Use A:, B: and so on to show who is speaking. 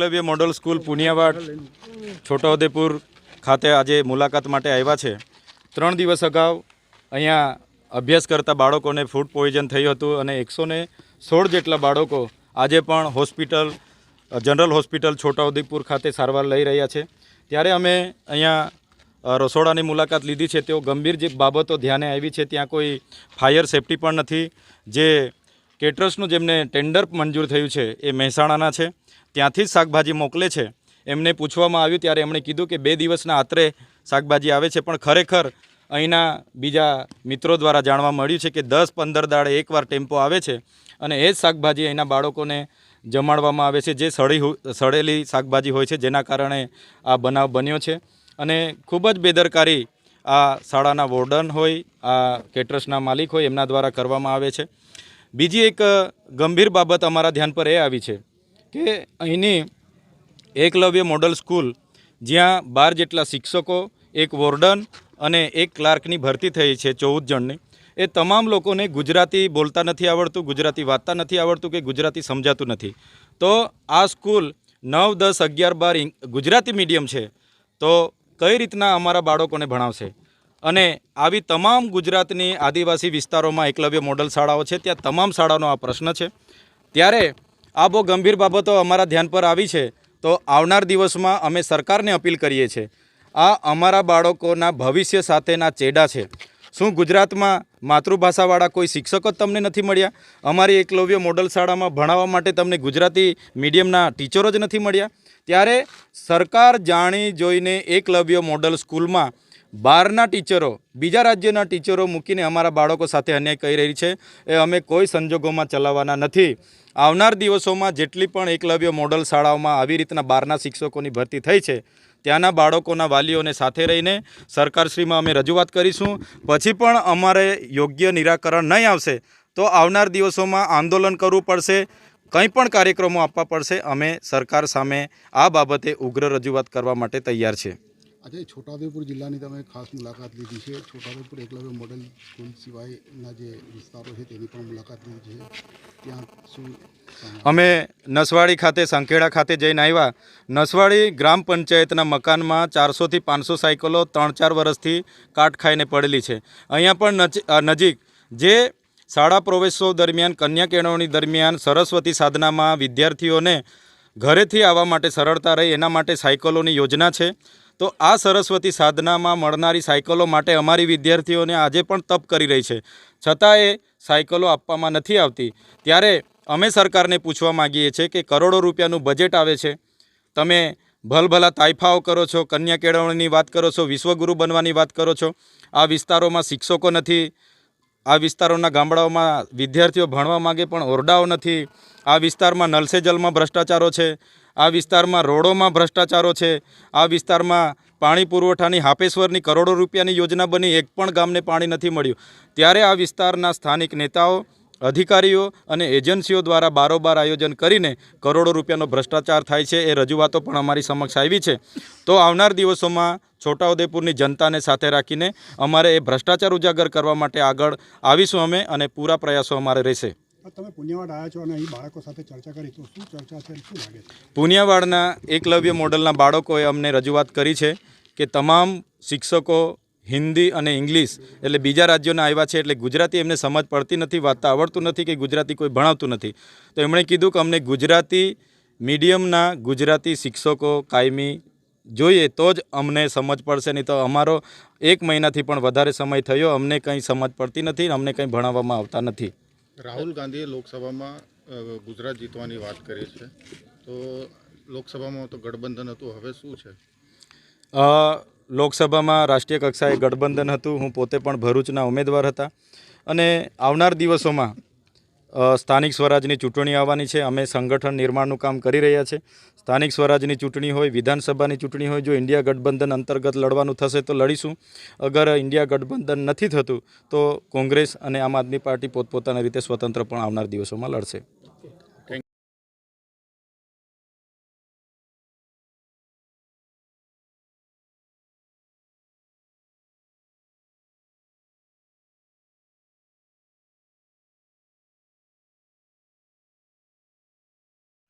A: Eklavya model school પુનિયાવાડ, Chhota Udepur ખાતે આજે મુલાકાત માટે આવ્યા છે. ત્રણ દિવસ અગાઉ અહીંયા અભ્યાસ કરતા બાળકોને ફૂડ પોઈઝન થયું હતું અને એકસો સોળ જેટલા બાળકો આજે પણ હોસ્પિટલ, જનરલ હોસ્પિટલ છોટાઉદેપુર ખાતે સારવાર લઈ રહ્યા છે. ત્યારે અમે અહીંયા રસોડાની મુલાકાત લીધી છે. તેઓ ગંભીર જે બાબતો ધ્યાને આવી છે, ત્યાં કોઈ ફાયર સેફટી પણ નથી. જે કેટરર્સનું જેમને ટેન્ડર મંજૂર થયું છે એ મહેસાણાના છે. ત્યાંથી જ શાકભાજી મોકલે છે. એમને પૂછવામાં આવ્યું ત્યારે એમણે કીધું કે બે દિવસના આત્રે શાકભાજી આવે છે, પણ ખરેખર અહીંના બીજા મિત્રો દ્વારા જાણવા મળ્યું છે કે દસ પંદર દાડે એકવાર ટેમ્પો આવે છે અને એ જ શાકભાજી અહીંના બાળકોને જમાડવામાં આવે છે, જે સળી સળેલી શાકભાજી હોય છે, જેના કારણે આ બનાવ બન્યો છે. અને ખૂબ જ બેદરકારી આ શાળાના વોર્ડન હોય, આ કેટરસના માલિક હોય, એમના દ્વારા કરવામાં આવે છે. બીજી એક ગંભીર બાબત અમારા ધ્યાન પર એ આવી છે કે અહીંની એકલવ્ય મોડલ સ્કૂલ જ્યાં બાર જેટલા શિક્ષકો, એક વોર્ડન અને એક ક્લાર્કની ભરતી થઈ છે ચૌદ જણની, એ તમામ લોકોને ગુજરાતી બોલતા નથી આવડતું, ગુજરાતી વાંચતા નથી આવડતું કે ગુજરાતી સમજાતું નથી. તો આ સ્કૂલ નવ, દસ, અગિયાર, બાર ગુજરાતી મીડિયમ છે, તો કઈ રીતના અમારા બાળકોને ભણાવશે? અને આવી તમામ ગુજરાતની આદિવાસી વિસ્તારોમાં એકલવ્ય મોડલ શાળાઓ છે, ત્યાં તમામ શાળાનો આ પ્રશ્ન છે. ત્યારે આ બહુ ગંભીર બાબતો અમારા ધ્યાન પર આવી છે, તો આવનાર દિવસમાં અમે સરકારને અપીલ કરીએ છીએ, આ અમારા બાળકોના ભવિષ્ય સાથેના ચેડા છે. શું ગુજરાતમાં માતૃભાષાવાળા કોઈ શિક્ષકો જ તમને નથી મળ્યા? અમારી એકલવ્ય મોડલ શાળામાં ભણાવવા માટે તમને ગુજરાતી મીડિયમના ટીચરો જ નથી મળ્યા. ત્યારે સરકાર જાણી જોઈને એકલવ્ય મોડલ સ્કૂલમાં બહારના ટીચરો, બીજા રાજ્યના ટીચરો મૂકીને અમારા બાળકો સાથે અન્યાય કરી રહી છે. એ અમે કોઈ સંજોગોમાં ચલાવવાના નથી. આવનાર દિવસોમાં જેટલી પણ એકલવ્ય મોડલ શાળાઓમાં આવી રીતના બહારના શિક્ષકોની ભરતી થઈ છે, ત્યાંના બાળકોના વાલીઓને સાથે રહીને સરકારશ્રીમાં અમે રજૂઆત કરીશું. પછી પણ અમારે યોગ્ય નિરાકરણ નહીં આવશે, તો આવનાર દિવસોમાં આંદોલન કરવું પડશે, કંઈ પણ કાર્યક્રમો આપવા પડશે. અમે સરકાર સામે આ બાબતે ઉગ્ર રજૂઆત કરવા માટે તૈયાર છે
B: આજે છોટાઉદેપુર જિલ્લાની તમે ખાસ મુલાકાત લીધી છે. છોટાઉદેપુર એકલવ્ય મોડલ સ્કૂલ સિવાયના જે વિસ્તારો છે તેની પણ મુલાકાત લીધી છે. ત્યાં શું
A: અમે નસવાડી ખાતે સંખેડા ખાતે જઈને આવ્યા. નસવાડી ગ્રામ પંચાયતના મકાનમાં ચારસોથી પાંચસો સાયકલો ત્રણ ચાર વર્ષથી કાટ ખાઈને પડેલી છે. અહીંયા પણ નજીક જે શાળા પ્રવેશો દરમિયાન, કન્યા કેળવણી દરમિયાન સરસ્વતી સાધનામાં વિદ્યાર્થીઓને ઘરેથી આવવા માટે સરળતા રહે એના માટે સાયકલોની યોજના છે. તો આ સરસ્વતી સાધનામાં મળનારી સાયકલો માટે અમારી વિદ્યાર્થીઓને આજે પણ તપ કરી રહી છે. છતાં એ સાયકલો આપવામાં નથી આવતી. ત્યારે અમે સરકારને પૂછવા માગીએ છીએ કે કરોડો રૂપિયાનું બજેટ આવે છે. તમે ભલભલા તાઇફાઓ કરો છો, કન્યા કેળવણીની વાત કરો છો, વિશ્વગુરુ બનવાની વાત કરો છો. આ વિસ્તારોમાં શિક્ષકો નથી. આ વિસ્તારોના ગામડાઓમાં વિદ્યાર્થીઓ ભણવા માગે પણ ઓરડાઓ નથી. આ વિસ્તારમાં નલસે જલમાં ભ્રષ્ટાચારો છે. આ વિસ્તારમાં રોડોમાં ભ્રષ્ટાચારો છે. આ વિસ્તારમાં પાણી પુરવઠાની હાપેશ્વરની કરોડો રૂપિયાની યોજના બની, એક પણ ગામને પાણી નથી મળ્યું. ત્યારે આ વિસ્તારના સ્થાનિક નેતાઓ, અધિકારીઓ અને એજન્સીઓ દ્વારા બારોબાર આયોજન કરીને કરોડો રૂપિયાનો ભ્રષ્ટાચાર થાય છે એ રજૂઆતો પણ અમારી સમક્ષ આવી છે. તો આવનાર દિવસોમાં છોટાઉદેપુરની જનતાને સાથે રાખીને અમારે એ ભ્રષ્ટાચાર ઉજાગર કરવા માટે આગળ આવીશું અમે અને પૂરા પ્રયાસો અમારે રહેશે. પુનિયાવાડના એકલવ્ય મોડલના બાળકોએ અમને રજૂઆત કરી છે કે તમામ શિક્ષકો હિન્દી અને ઇંગ્લિશ એટલે બીજા રાજ્યોના આવ્યા છે એટલે ગુજરાતી એમને સમજ પડતી નથી વાંચતા આવડતું નથી કે ગુજરાતી કોઈ ભણાવતું નથી. તો એમણે કીધું કે અમને ગુજરાતી મીડિયમના ગુજરાતી શિક્ષકો કાયમી જોઈએ તો જ અમને સમજ પડશે, નહીં તો અમારો એક મહિનાથી પણ વધારે સમય થયો, અમને કંઈ સમજ પડતી નથી અમને કંઈ ભણાવવામાં આવતા નથી.
C: રાહુલ ગાંધીએ લોકસભામાં ગુજરાત જીતવાની વાત કરી છે. તો લોકસભામાં તો ગઠબંધન હતું, હવે શું છે?
A: લોકસભામાં રાષ્ટ્રીય કક્ષાએ ગઠબંધન હતું. હું પોતે પણ ભરૂચના ઉમેદવાર હતા. અને આવનાર દિવસોમાં સ્થાનિક સ્વરાજની ચૂંટણી આવવાની છે. અમે સંગઠન નિર્માણનું કામ કરી રહ્યા છે. સ્થાનિક સ્વરાજની ચૂંટણી હોય, વિધાનસભાની ચૂંટણી હોય, જો ઇન્ડિયા ગઠબંધન અંતર્ગત લડવાનું થશે તો લડીશું. અગર ઇન્ડિયા ગઠબંધન નથી થતું, તો કોંગ્રેસ અને આમ આદમી પાર્ટી પોતપોતાની રીતે સ્વતંત્ર પણ આવનાર દિવસોમાં લડશે.